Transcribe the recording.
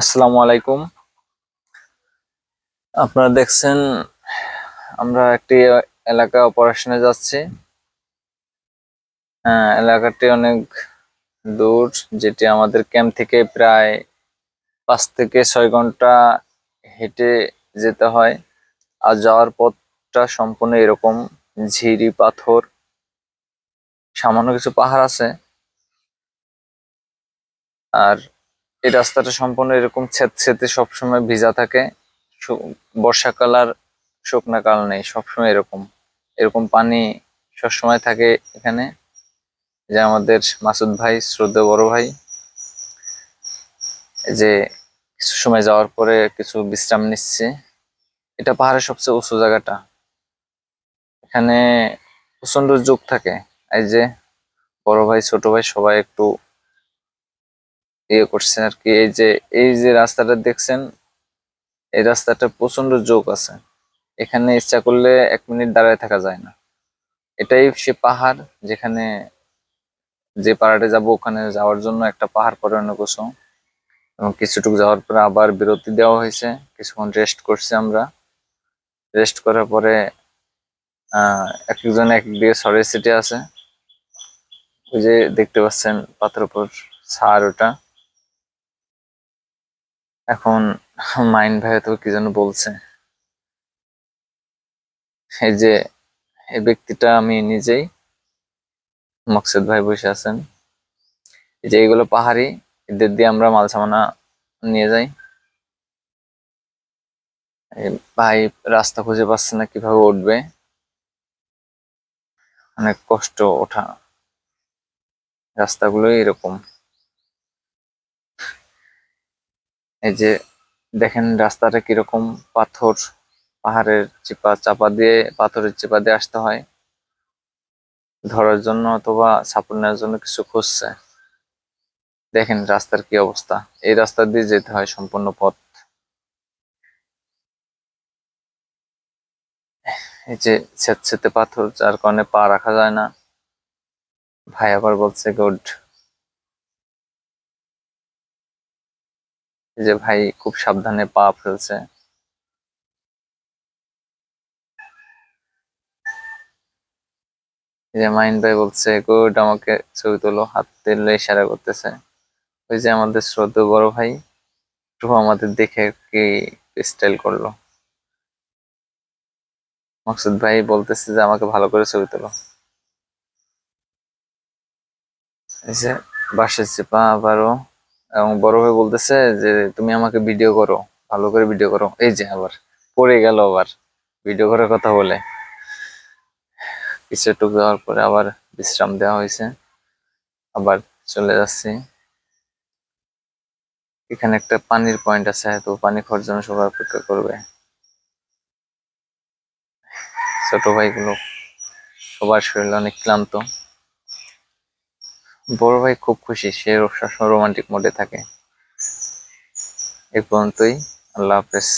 আসসালামু আলাইকুম। আপনারা দেখছেন আমরা একটি এলাকা অপারেশনে যাচ্ছি। হ্যাঁ, এলাকাটি অনেক দূর যেটি আমাদের ক্যাম্প থেকে প্রায় পাঁচ থেকে ছয় ঘণ্টা হেঁটে যেতে হয়। আর যাওয়ার পথটা সম্পূর্ণ এরকম ঝিরি পাথর সামান্য কিছু পাহাড় আছে। আর এই রাস্তাটা সম্পূর্ণ এরকম ছেদ সবসময় ভিজা থাকে। বর্ষাকাল আর শুকনা কাল নেই, সবসময় এরকম। এরকম পানি সবসময় থাকে এখানে। যে আমাদের মাসুদ ভাই, শ্রদ্ধেয় বড় ভাই যে কিছু সময় যাওয়ার পরে কিছু বিশ্রাম নিচ্ছে। এটা পাহাড়ের সবচেয়ে উঁচু জায়গাটা। এখানে প্রচণ্ড যোগ থাকে। এই যে বড় ভাই, ছোট ভাই সবাই একটু ইয়ে করছেন আর কি। এই যে এই যে রাস্তাটা দেখছেন, এই রাস্তাটা প্রচণ্ড যোগ আছে। এখানে ইচ্ছা করলে এক মিনিট দাঁড়ায় থাকা যায় না। এটাই সে পাহাড়, যেখানে যে পাহাড়ে যাব, ওখানে যাওয়ার জন্য একটা পাহাড় পরে অন্য কিছু এবং কিছুটুকু যাওয়ার পরে আবার বিরতি দেওয়া হয়েছে। কিছুক্ষণ রেস্ট করছি আমরা। রেস্ট করার পরে এক একজন এক দিকে সরে সিটে আছে। ওই যে দেখতে পাচ্ছেন পাথর উপর সার ওটা। এখন মাইন ভাই তো কি যেন বলছে? এই যে, এই ব্যক্তিটা আমি নিজেই মকসুদ ভাই বসে আছেন। এই যে এগুলো পাহাড়ি, এদের দিয়ে আমরা মাল সামানা নিয়ে যাই। ভাই রাস্তা খুঁজে পাচ্ছে না কীভাবে উঠবে? অনেক কষ্ট ওঠা। রাস্তাগুলো এরকম। এই যে দেখেন রাস্তাটা কীরকম, পাথর, পাহাড়ের চিপা চাপা দিয়ে, পাথরের চিপা দিয়ে আসতে হয়। ধরার জন্য অথবা সাপোর্ট নেওয়ার জন্য কিছু খুঁজছে। দেখেন রাস্তার কি অবস্থা। এই রাস্তা দিয়ে যেতে হয় সম্পূর্ণ পথ। এই যে স্যাঁতস্যাঁতে পাথর, যার কারণে পা রাখা যায় না। ভাই আবার বলছে, গুড। যে ভাই খুব সাবধানে পা ফেলছে। যে মাইন ভাই বলছে, গুড, আমাকে ছবি তোলো, হাত তেলে ইশারা করতেছে। ওই যে আমাদের শ্রদ্ধেয় বড় ভাই একটু আমাদের দেখে কি স্টাইল করল। মাকসুদ ভাই বলতেছে যে, আমাকে ভালো করে ছবি তোলো। এই যে বাসের চেপা আবারও এবং বড় ভাই বলতেছে যে, তুমি আমাকে ভিডিও করো, ভালো করে ভিডিও করো। এই যে আবার, পড়ে গেল আবার ভিডিও করার কথা বলে। কিছু টুক যাওয়ার পরে আবার বিশ্রাম দেওয়া হয়েছে। আবার চলে যাচ্ছি। এখানে একটা পানির পয়েন্ট আছে, তো পানি খাওয়ার জন্য সবাই অপেক্ষা করবে। ছোট ভাইগুলো, সবার শরীর অনেক ক্লান্ত। বড় ভাই খুব খুশি সে সবসময় রোমান্টিক মোডে থাকে। এ পর্যন্তই আল্লাহ হাফেজ।